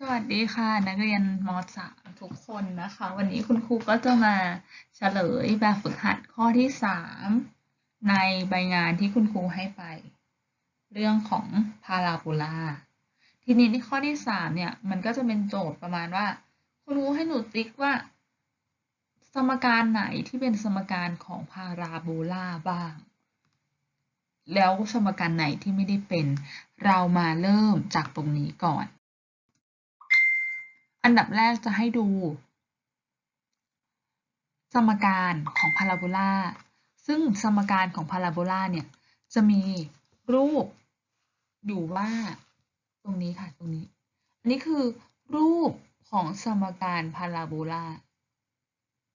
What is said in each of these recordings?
สวัสดีค่ะนักเรียนม .3 ทุกคนนะคะ วันนี้คุณครูก็จะมาเฉลยแบบฝึกหัดข้อที่ 3 ในใบงานที่คุณครูให้ไป เรื่องของพาราโบลาทีนี้ในข้อที่ 3 เนี่ย มันก็จะเป็นโจทย์ประมาณว่า คุณครูให้หนูติ๊กว่า สมการไหนที่เป็นสมการของพาราโบลาบ้าง แล้วสมการไหนที่ไม่ได้เป็นเรามาเริ่มจากตรงนี้ก่อน อันดับแรกจะให้ดู สมการของพาราโบลาซึ่งสมการของพาราโบลาเนี่ยจะมีรูปอยู่ว่าตรงนี้ค่ะตรงนี้ อันนี้คือรูปของสมการพาราโบลา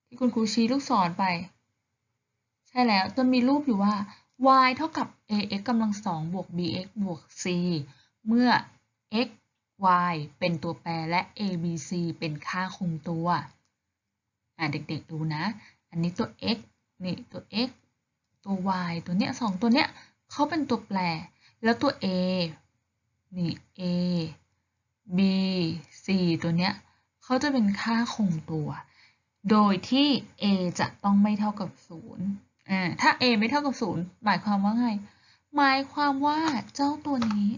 ที่คุณครูชี้ลูกศรไป ใช่แล้วจะมีรูปอยู่ว่า y เท่ากับ ax กำลังสองบวก bx บวก c เมื่อ x y เป็นตัวแปรและ a b c เป็นค่าคงตัว อ่าเด็กๆดูนะ อันนี้ตัว x นี่ตัว x ตัว y ตัวเนี้ยสองตัวเนี้ยเขาเป็นตัวแปร แล้วตัว a นี่ a b c ตัวเนี้ยเขาจะเป็นค่าคงตัว โดยที่ a จะต้องไม่เท่ากับ0อ่าถ้า a ไม่เท่ากับ 0 หมายความว่าไง หมายความว่าเจ้าตัวนี้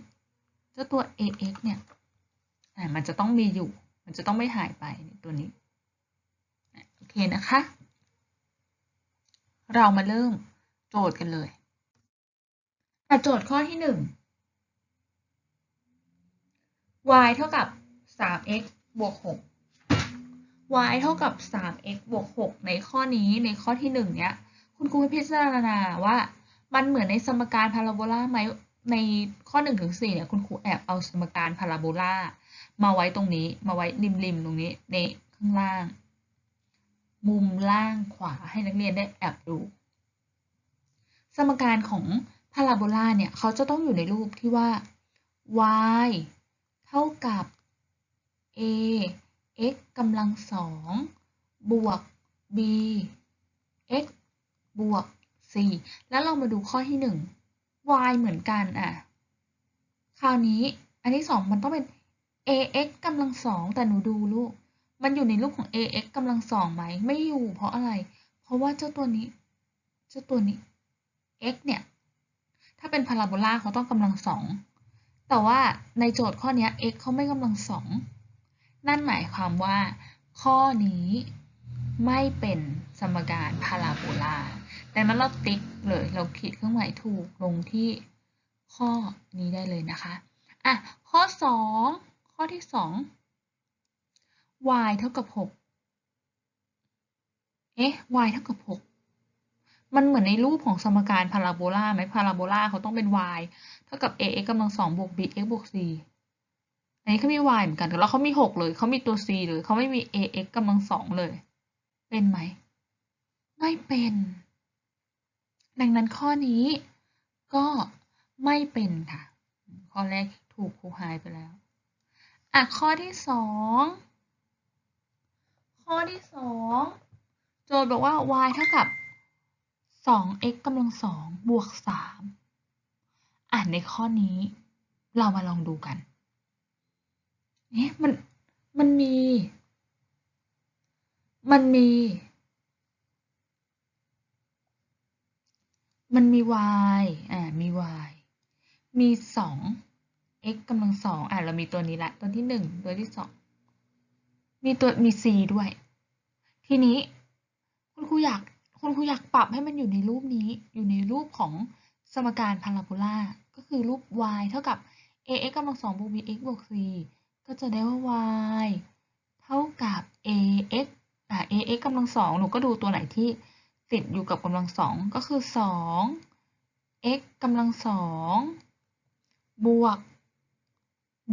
เจ้าตัว ax เนี่ย อ่มันจะต้องมีอยู่ มันจะต้องไม่หายไปตัวนี้โอเคนะคะ เรามาเริ่มโจทย์กันเลยโจทย์ข้อที่1 y เท่ากับ 3x บวก 6 y เท่ากับ 3x บวก 6 ในข้อนี้ในข้อที่ 1 เนี้ย คุณครูให้พิจารณาว่า มันเหมือนในสมการพาราโบลาไหมในข้อ1ถึง4เนี่ย คุณครูแอบเอาสมการพาราโบลา มาไว้ตรงนี้มาไว้ริมๆตรงนี้ในข้างล่าง มุมล่างขวาให้นักเรียนได้แอบดู สมการของพาราโบลาเนี่ยเขาจะต้องอยู่ในรูปที่ว่า y เท่ากับ a x กำลังสองบวก b x บวก c แล้วเรามาดูข้อที่ 1 y เหมือนกันอะ คราวนี้อันที่ 2 มันต้องเป็น ax กำลังสองแต่หนูดูลูก มันอยู่ในรูปของ ax กำลังสองไหม ไม่อยู่เพราะอะไร เพราะว่าเจ้าตัวนี้ เจ้าตัวนี้ x เนี่ย ถ้าเป็นพาราโบลาเขาต้องกำลังสอง แต่ว่าในโจทย์ข้อนี้ x เขาไม่กำลังสอง นั่นหมายความว่า ข้อนี้ไม่เป็นสมการพาราโบลาดังนั้นเราติ๊กเลย เราขีดเครื่องหมายถูกลงที่ข้อนี้ได้เลยนะคะ อะ ข้อ 2 ข้อที่ 2 y เท่ากับ 6 เอ๊ะ y เท่ากับ 6 มันเหมือนในรูปของสมการพาราโบลาไหมพาราโบลาเขาต้องเป็น y เท่ากับ ax กำลังสองบวก bx บวก c อันนี้เขามี y เหมือนกันแต่แล้วเขามี 6 เลยเขามีตัว c เลยเขาไม่มี ax กำลังสองเลย เป็นไหม ไม่เป็น ดังนั้นข้อนี้ก็ไม่เป็นค่ะ ข้อแรกถูกครูหายไปแล้ว อะข้อที่สองข้อที่สองโจทย์บอกว่า y เท่ากับ 2x กำลังสองบวก3อ่านในข้อนี้ เรามาลองดูกันเอ๊ะมันมันมี มันมี มันมี y อ่ามี y มี2 x กำลังสองอะเรามีตัวนี้ละ ตัวที่1ตัวที่2มีตัวมี c ด้วย ทีนี้คุณครูอยากคุณครูอยากปรับให้มันอยู่ในรูปนี้ อยู่ในรูปของสมการพาราโบลาก็คือรูป y เท่ากับ ax กำลังสองบวก bx บวก c ก็จะได้ว่า y เท่ากับ ax อะ ax กำลังสองหนูก็ดูตัวไหนที่ติดอยู่กับกำลังสองก็คือ2 x กำลังสองบวก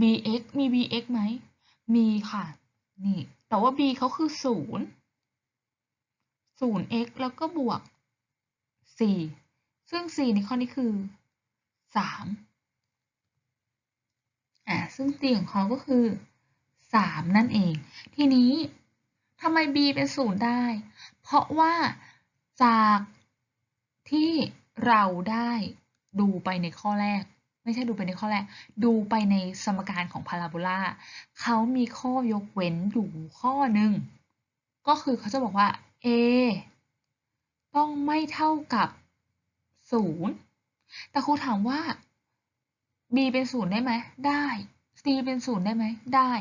bx มี bx ไหม มีค่ะ นี่ แต่ว่า b เขาคือ 0 0x แล้วก็บวก 4 ซึ่ง 4 ในข้อนี้คือ 3 อะซึ่งตีของเขาก็คือ 3 นั่นเอง ทีนี้ทำไม b เป็น 0 ได้ เพราะว่าจากที่เราได้ดูไปในข้อแรก ไม่ใช่ดูไปในข้อแรก ดูไปในสมการของพาราโบลาเขามีข้อยกเว้นอยู่ข้อหนึ่งก็คือเขาจะบอกว่า a ต้องไม่เท่ากับศูนย์แต่ครูถามว่า b เป็นศูนย์ได้ไหม ได้ c เป็นศูนย์ได้ไหม ได้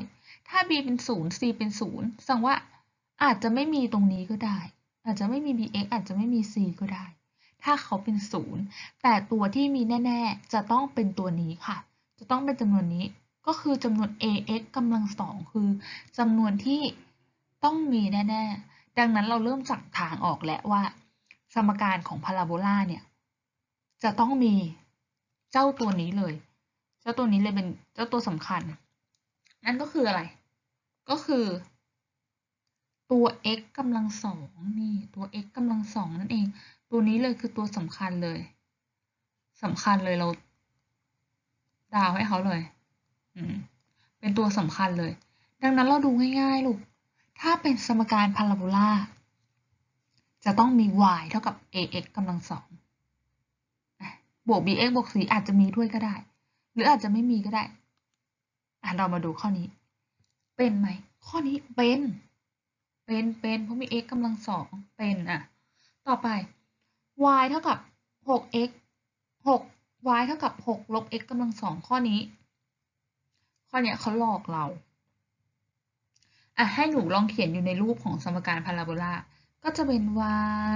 ถ้า b เป็นศูนย์ c เป็นศูนย์แสดงว่าอาจจะไม่มีตรงนี้ก็ได้ อาจจะไม่มี bx อาจจะไม่มี c ก็ได้ ถ้าเขาเป็นศูนย์แต่ตัวที่มีแน่ๆ จะต้องเป็นตัวนี้ค่ะ จะต้องเป็นจำนวนนี้ก็คือจำนวน ax กำลังสองคือจำนวนที่ต้องมีแน่ๆ ดังนั้นเราเริ่มจากทางออกแล้วว่า สมการของพาราโบลาเนี่ย จะต้องมีเจ้าตัวนี้เลย เจ้าตัวนี้เลยเป็นเจ้าตัวสำคัญ นั่นก็คืออะไร ก็คือตัว x กำลังสองนี่ตัว x กำลังสองนั่นเอง ตัวนี้เลยคือตัวสำคัญเลยสำคัญเลยเรา ดาวให้เขาเลย อืม เป็นตัวสำคัญเลย ดังนั้นเราดูง่ายๆลูก ถ้าเป็นสมการพาราโบลาจะต้องมี y เท่ากับ ax กำลังสองบวก bx บวก c อาจจะมีด้วยก็ได้ หรืออาจจะไม่มีก็ได้ อะเรามาดูข้อนี้ เป็นไหม ข้อนี้เป็น เป็น เป็น เพราะมี x กำลังสอง เป็นอะ ต่อไป y เท่ากับ 6x 6 y เท่ากับ 6 ลบ x กำลังสองข้อนี้ ข้อเนี้ยเขาหลอกเรา อะ ให้หนูลองเขียนอยู่ในรูปของสมการพาราโบลา ก็จะเป็น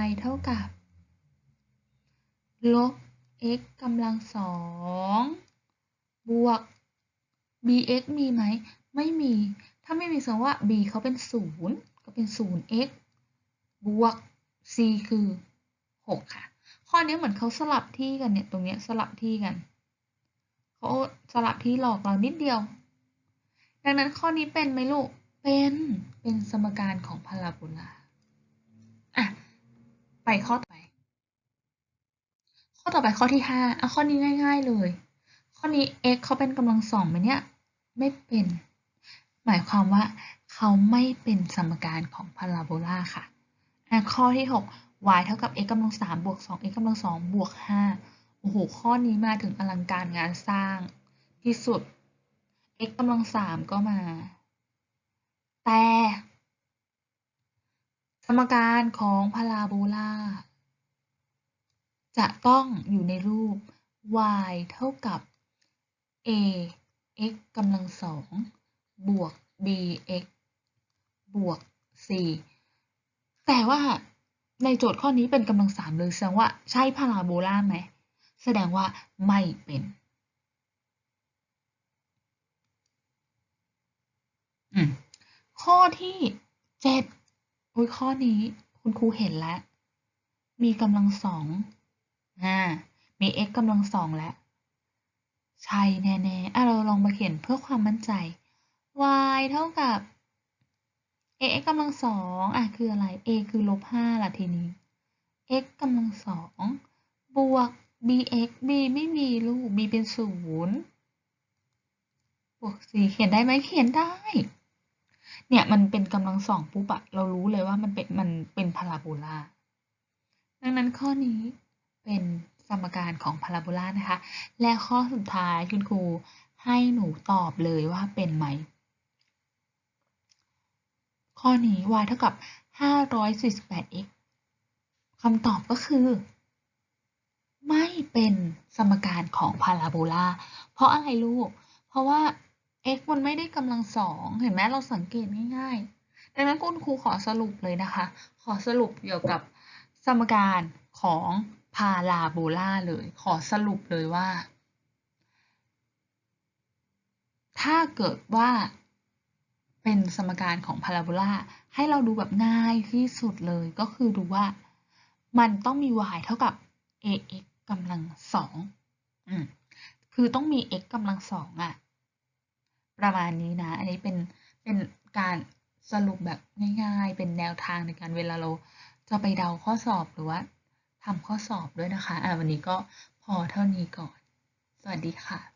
y เท่ากับ ลบ x กำลังสองบวก bx มีไหม ไม่มี ถ้าไม่มีแสดงว่า b เขาเป็นศูนย์ก็เป็นศูนย์ x บวก c คือ หกค่ะ ข้อนี้เหมือนเขาสลับที่กันเนี่ยตรงเนี้ยสลับที่กันเขาสลับที่หลอกเรานิดเดียว ดังนั้นข้อนี้เป็นไหมลูกเป็นเป็นสมการของพาราโบลาอะไปข้อต่อไป ข้อต่อไปข้อที่ห้าอะข้อนี้ง่าย ๆ เลย ข้อนี้ x เขาเป็นกำลังสองไหมเนี่ยไม่เป็น หมายความว่าเขาไม่เป็นสมการของพาราโบลาค่ะอะข้อที่หก y เท่ากับ x กำลังสามบวกสอง x กำลังสองบวกห้าโอ้โห ข้อนี้มาถึงอลังการงานสร้าง ที่สุด x กำลังสามก็มา แต่สมการของพาราโบลาจะต้องอยู่ในรูป y เท่ากับ a x กำลังสองบวก bx บวก c แต่ว่า ในโจทย์ข้อนี้เป็นกำลังสามเลยแสดงว่าใช่พาราโบลาไหม แสดงว่าไม่เป็นข้อที่เจ็ดโอ้ยข้อนี้คุณครูเห็นแล้ว มีกำลังสองอ่ามี x กำลังสองแล้ว ใช่แน่ๆอะเราลองมาเขียนเพื่อความมั่นใจ y เท่ากับ ax กำลังสองอะคืออะไร a คือลบห้าล่ะทีนี้ x กำลังสองบวก bx b ไม่มีลูก b เป็นศูนย์บวก c เขียนได้ไหมเขียนได้ เนี่ยมันเป็นกำลังสองปุ๊บอะเรารู้เลยว่ามันเป็นมันเป็นพาราโบลาดังนั้นข้อนี้เป็นสมการของพาราโบลานะคะ และข้อสุดท้ายคุณครูให้หนูตอบเลยว่าเป็นไหม ข้อนี้ y เท่ากับ 548x คำตอบก็คือ ไม่เป็นสมการของพาราโบลา เพราะอะไรลูก เพราะว่า x มันไม่ได้กำลังสองเห็นไหมเราสังเกตง่ายๆ ดังนั้นคุณครูขอสรุปเลยนะคะ ขอสรุปเกี่ยวกับสมการของพาราโบลาเลย ขอสรุปเลยว่า ถ้าเกิดว่า เป็นสมการของพาราโบลาให้เราดูแบบง่ายที่สุดเลยก็คือดูว่า มันต้องมี y เท่ากับ ax กำลังสองอืมคือต้องมี x กำลังสองอะประมาณนี้นะ อันนี้เป็นเป็นการสรุปแบบง่ายๆ เป็นแนวทางในการเวลาเราจะไปเดาข้อสอบหรือว่าทำข้อสอบด้วยนะคะ อ่าวันนี้ก็พอเท่านี้ก่อน สวัสดีค่ะ